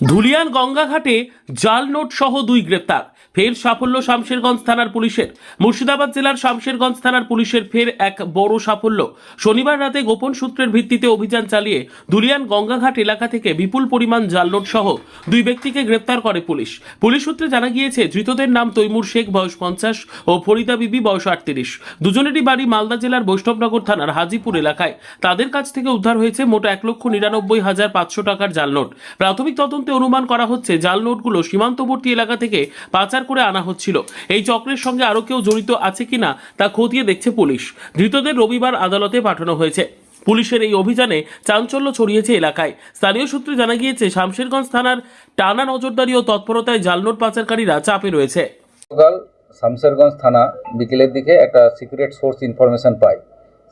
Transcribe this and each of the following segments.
ধুলিয়ান গঙ্গাঘাটে জাল নোট সহ দুই গ্রেপ্তার। ফের সাফল্য শামশেরগঞ্জ থানার পুলিশের। মুর্শিদাবাদ জেলার শামশেরগঞ্জ থানার পুলিশের ফের এক বড় সাফল্য। শনিবার রাতে গোপন সূত্রের ভিত্তিতে অভিযান চালিয়ে ধুলিয়ান গঙ্গাঘাট এলাকা থেকে বিপুল পরিমাণ জাল নোট সহ দুই ব্যক্তিকে গ্রেপ্তার করে পুলিশ। পুলিশ সূত্রে জানা গিয়েছে, ধৃতদের নাম তৈমুর শেখ, বয়স পঞ্চাশ, ও ফরিদা বিবি, বয়স আটত্রিশ। দুজনেরই বাড়ি মালদা জেলার বৈষ্ণবনগর থানার হাজিপুর এলাকায়। তাদের কাছ থেকে উদ্ধার হয়েছে মোট এক লক্ষ নিরানব্বই হাজার পাঁচশো টাকার জাল নোট। প্রাথমিক তদন্তে অনুমান করা হচ্ছে জাল নোটগুলো সীমান্তবর্তী এলাকা থেকে পাচার করে আনা হচ্ছিল। এই চক্রের সঙ্গে আরও কেউ জড়িত আছে কিনা তা খতিয়ে দেখছে পুলিশ। ধৃতদের রবিবার আদালতে পাঠানো হয়েছে। পুলিশের এই অভিযানে চাঞ্চল্য ছড়িয়েছে এলাকায়। স্থানীয় সূত্রে জানা গিয়েছে, শামশেরগঞ্জ থানার টানা নজরদারি ও তৎপরতায় জালনোট পাচারকারীরা চাপে রয়েছে। গতকাল শামসেরগঞ্জ থানা বিকেলের দিকে একটা সিক্রেট সোর্স ইনফরমেশন পাই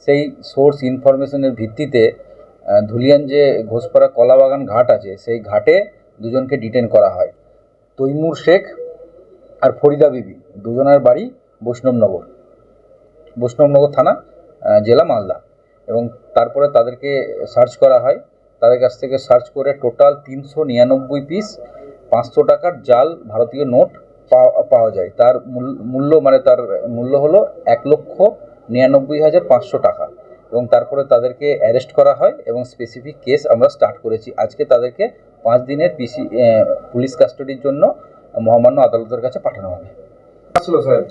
সেই সোর্স ইনফরমেশনের ভিত্তিতে ধুলিয়ান যে ঘোষপাড়া কলাবাগান ঘাট আছে, সেই ঘাটে দুজনকে ডিটেন করা হয়। তৈমুর শেখ আর ফরিদা বিবি, দুজনের বাড়ি বৈষ্ণবনগর। বৈষ্ণবনগর থানা জেলা মালদা। এবং তারপরে তাদেরকে সার্চ করা হয়। তাদের কাছ থেকে সার্চ করে টোটাল তিনশো নিরানব্বই পিস পাঁচশো টাকার জাল, ভারতীয় নোট পাওয়া যায়। তার মূল- মূল্য মানে তার মূল্য হলো এক লক্ষ নিরানব্বই হাজার পাঁচশো টাকা। এবং তারপরে তাদেরকে অ্যারেস্ট করা হয় এবং স্পেসিফিক কেস আমরা স্টার্ট করেছি। আজকে তাদেরকে পাঁচ দিনের পিসি পুলিশ কাস্টডির জন্য মহামান্য আদালতের কাছে পাঠানো হবে। আসলো স্যার।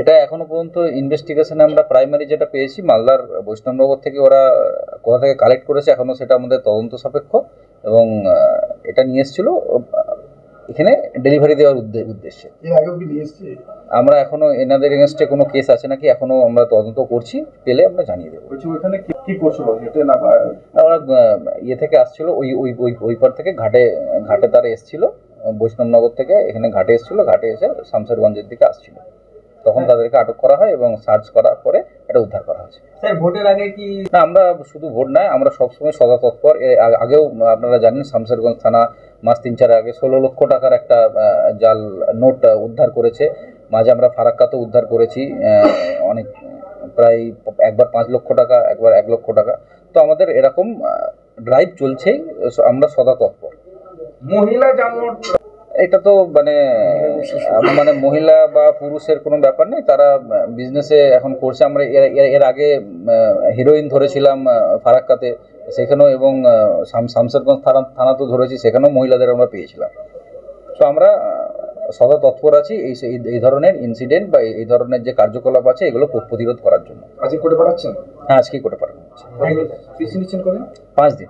এটা এখনও পর্যন্ত ইনভেস্টিগেশনে আমরা প্রাইমারি যেটা পেয়েছি মালদার বৈষ্ণবনগর থেকে ওরা কোথা থেকে কালেক্ট করেছে এখনও সেটা আমাদের তদন্ত সাপেক্ষ এবং এটা নিয়ে এসেছিল। এখানে ডেলিভারি দেওয়ার উদ্দে- উদ্দেশ্যে। আমরা এখনও এনাদের এগেনস্টে কোনো কেস আছে নাকি? এখনও আমরা তদন্ত করছি পেলে আমরা জানিয়ে দেবো। ওখানে কি- করছিল? ওরা ইয়ে থেকে আসছিল ওই ওই ওই ওই পার থেকে ঘাটে ঘাটে তারা এসছিল বৈষ্ণবনগর থেকে এখানে ঘাটে এসছিল ঘাটে এসে শামসেরগঞ্জের দিকে আসছিল। তখন তাদেরকে আটক করা হয় এবং সার্চ করার পরে এটা উদ্ধার করা হয়েছে। স্যার ভোটের আগে কি না আমরা শুধু ভোট নয় আমরা সবসময় সদা তৎপর আগেও আপনারা জানেন শামসেরগঞ্জ থানা মাস তিন চার আগে ষোলো লক্ষ টাকার একটা জাল নোট উদ্ধার করেছে। মাঝে আমরা ফারাক্কাতেও উদ্ধার করেছি অনেক প্রায় একবার পাঁচ লক্ষ টাকা একবার এক লক্ষ টাকা। তো আমাদের এরকম ড্রাইভ চলছেই আমরা সদা তৎপর মহিলা যেমন এটা তো মানে মানে মহিলা বা পুরুষের কোনো ব্যাপার নেই তারা বিজনেসে এখন করছে। আমরা এর আগে হিরোইন ধরেছিলাম ফারাক্কাতে সেখানেও এবং শামসেরগঞ্জ থানা থানা তো ধরেছি সেখানেও মহিলাদের আমরা পেয়েছিলাম। তো আমরা সদা তৎপর আছি এই এই- ধরনের ইনসিডেন্ট বা এই- ধরনের যে কার্যকলাপ আছে এগুলো প্রতিরোধ করার জন্য। আজকে করে পাঠাচ্ছেন? হ্যাঁ আজকেই করে পাঠানো হচ্ছে। পাঁচ দিন।